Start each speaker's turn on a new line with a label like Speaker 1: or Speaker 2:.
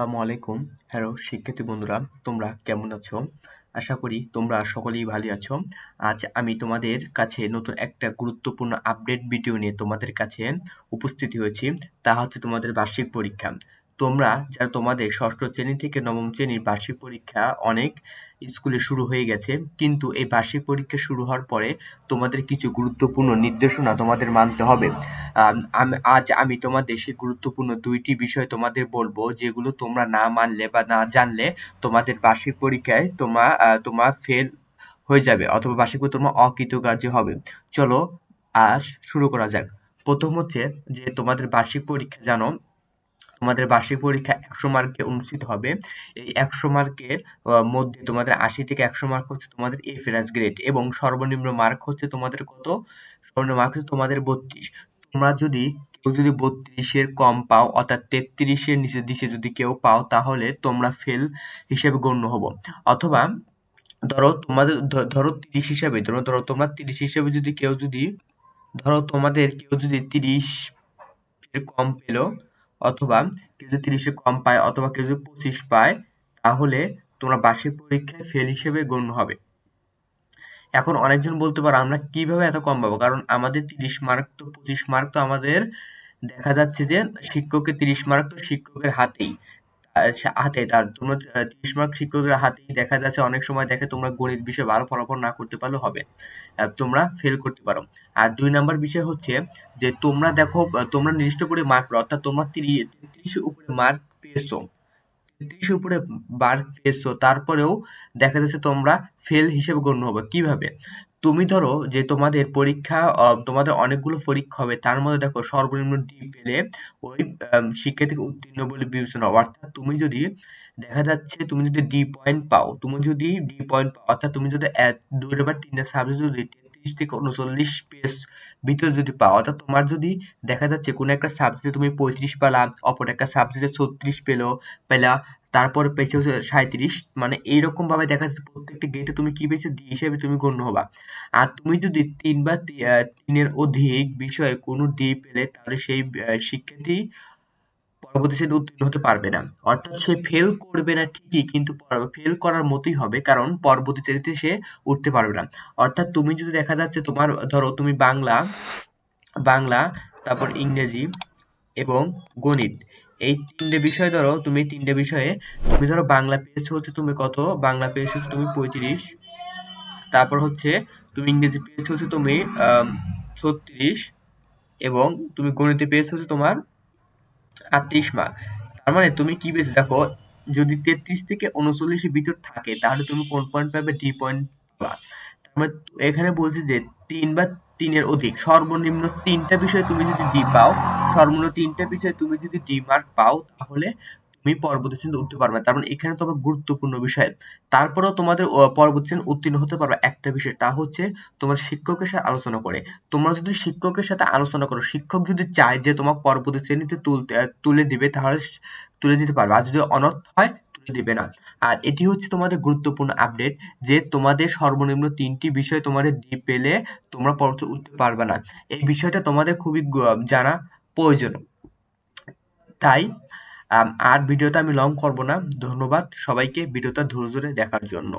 Speaker 1: আসসালামু আলাইকুম। হ্যালো, শিক্ষার্থী বন্ধুরা, তোমরা কেমন আছো? আশা করি তোমরা সকলেই ভালো আছো। আজ আমি তোমাদের কাছে নতুন একটা গুরুত্বপূর্ণ আপডেট ভিডিও নিয়ে তোমাদের কাছে উপস্থিত হয়েছি। তা হচ্ছে তোমাদের বার্ষিক পরীক্ষা। তোমরা যারা তোমাদের ষষ্ঠ শ্রেণি থেকে নবম শ্রেণির বার্ষিক পরীক্ষা অনেক স্কুলে শুরু হয়ে গেছে। কিন্তু এই বার্ষিক পরীক্ষা শুরু হওয়ার পরে তোমাদের কিছু গুরুত্বপূর্ণ নির্দেশনা তোমাদের মানতে হবে। আজ আমি তোমাদের সেই গুরুত্বপূর্ণ দুইটি বিষয় তোমাদের বলব, যেগুলো তোমরা না মানলে বা না জানলে তোমাদের বার্ষিক পরীক্ষায় তোমার তোমার ফেল হয়ে যাবে অথবা বার্ষিক তোমার অকৃতকার্য হবে। চলো আজ শুরু করা যাক। প্রথম হচ্ছে যে তোমাদের বার্ষিক পরীক্ষা জানো তোমাদের বার্ষিক পরীক্ষা একশো মার্কে অনুষ্ঠিত হবে। এই একশো মার্কের মধ্যে তোমাদের আশি থেকে একশো মার্ক হচ্ছে তোমাদের এফেরাস গ্রেড এবং সর্বনিম্ন মার্ক হচ্ছে তোমাদের কত? সর্বনিম্ন মার্ক হচ্ছে তোমাদের বত্রিশ। তোমরা যদি, কেউ যদি বত্রিশের কম পাও, অর্থাৎ তেত্রিশের নিচের দিকে যদি কেউ পাও, তাহলে তোমরা ফেল হিসেবে গণ্য হব। অথবা, ধরো তোমাদের ধরো তিরিশ হিসাবে, ধরো ধরো তোমরা তিরিশ হিসাবে যদি কেউ যদি, ধরো তোমাদের কেউ যদি তিরিশ কম পেল অথবা কেউ যদি তিরিশে কম পায় অথবা কেউ যদি পঁচিশ পায়, তাহলে তোমরা বার্ষিক পরীক্ষায় ফেল হিসেবে গণ্য হবে। এখন অনেকজন বলতে পারো আমরা কীভাবে এত কম পাবো? কারণ আমাদের তিরিশ মার্ক তো পঁচিশ মার্ক তো আমাদের দেখা যাচ্ছে যে শিক্ষকের তিরিশ মার্ক তো শিক্ষকের হাতেই। হাতে তার তোমরা তিরিশ মার্ক শিক্ষকের হাতেই দেখা যাচ্ছে অনেক সময় দেখে তোমরা গণিত বিষয়ে ভালো ফলাফল না করতে পারলেও হবে। তোমরা ফেল করতে পারো। আর দুই নাম্বার বিষয় হচ্ছে যে, তোমরা দেখো তোমরা নির্দিষ্ট করে মার্ক অর্থাৎ তোমরা তিরিশ উপরে মার্ক পেয়েছ। তেত্রিশ উপরে মার্ক পেয়েছ, তারপরেও দেখা যাচ্ছে তোমরা ফেল হিসেবে গণ্য হবে। কীভাবে? তুমি ধরো যে তোমাদের পরীক্ষা তোমাদের অনেকগুলো পরীক্ষা হবে, তার মধ্যে দেখো সর্বনিম্ন ডি পেলে ওই শিক্ষার্থীকে উত্তীর্ণ বলে বিবেচনা হবে অর্থাৎ তুমি যদি, দেখা যাচ্ছে তুমি যদি ডি পয়েন্ট পাও, তুমি যদি ডি পয়েন্ট পাও, অর্থাৎ তুমি যদি দুই বা তিনটা সাবজেক্ট যদি তেত্রিশ থেকে উনচল্লিশ পেজ ভিতরে যদি পাও, অর্থাৎ তোমার যদি দেখা যাচ্ছে কোনো একটা সাবজেক্টে তুমি পঁয়ত্রিশ পেলা, অপর একটা সাবজেক্টে ছত্রিশ পেল, পেলা তারপর পেয়েছে হচ্ছে সাঁইত্রিশ। মানে এইরকম ভাবে দেখা যাচ্ছে প্রত্যেকটি গেটে তুমি কি পেয়েছ? ডি হিসেবে তুমি গণ্য হবা। আর তুমি যদি তিন বা তিনের অধিক বিষয়ে কোনো ডি পেলে, তাহলে সেই শিক্ষার্থী পরবর্তী শ্রেণীতে উত্তীর্ণ হতে পারবে না। অর্থাৎ সে ফেল করবে না ঠিকই, কিন্তু ফেল করার মতোই হবে, কারণ পরবর্তী শ্রেণীতে সে উঠতে পারবে না। অর্থাৎ তুমি যদি দেখা যাচ্ছে তোমার, ধরো তুমি বাংলা বাংলা, তারপর ইংরেজি এবং গণিত এই তিনটে বিষয় ধরো, তুমি তিনটে বিষয়ে, তুমি ধরো বাংলা পেয়েছ হচ্ছে তুমি কত? বাংলা পেয়েছ তুমি পঁয়ত্রিশ। তারপর হচ্ছে তুমি ইংরেজি পেয়েছ হচ্ছে তুমি ছত্রিশ। এবং তুমি গণিতে পেয়েছ হচ্ছে তোমার আটত্রিশ মার্ক তার মানে তুমি কি পেয়েছ? দেখো, যদি তেত্রিশ থেকে উনচল্লিশের ভিতর থাকে, তাহলে তুমি কোন পয়েন্ট পাবে? ডি পয়েন্ট এখানে বলছি যে তিন বা তিনের অধিক, সর্বনিম্ন তিনটা বিষয়ে তুমি যদি ডি পাও, সর্বনিম্ন তিনটা বিষয়ে তুমি যদি ডি মার্ক পাও, তাহলে তুমি পরবর্তী শ্রেণীতে উঠতে পারবে। তার মানে এখানে তোমার গুরুত্বপূর্ণ বিষয়। তারপরেও তোমাদের পরবর্তী শ্রেণি উত্তীর্ণ হতে পারবে একটা বিষয়, তা হচ্ছে তোমার শিক্ষকের সাথে আলোচনা করে। তোমরা যদি শিক্ষকের সাথে আলোচনা করো, শিক্ষক যদি চায় যে তোমার পরবর্তী শ্রেণীতে তুলতে তুলে দিবে, তাহলে তুলে দিতে পারবে। আর যদি অনর্থ হয় দিবে না। আর এটি হচ্ছে তোমাদের গুরুত্বপূর্ণ আপডেট যে তোমাদের সর্বনিম্ন তিনটি বিষয় তোমাদের ডি পেলে তোমরা পরবর্তী উঠতে পারবে না। এই বিষয়টা তোমাদের খুবই জানা প্রয়োজন। তাই আর ভিডিওটা আমি লং করব না। ধন্যবাদ সবাইকে। ভিডিওটা ধৈর্য ধরে দেখার জন্য।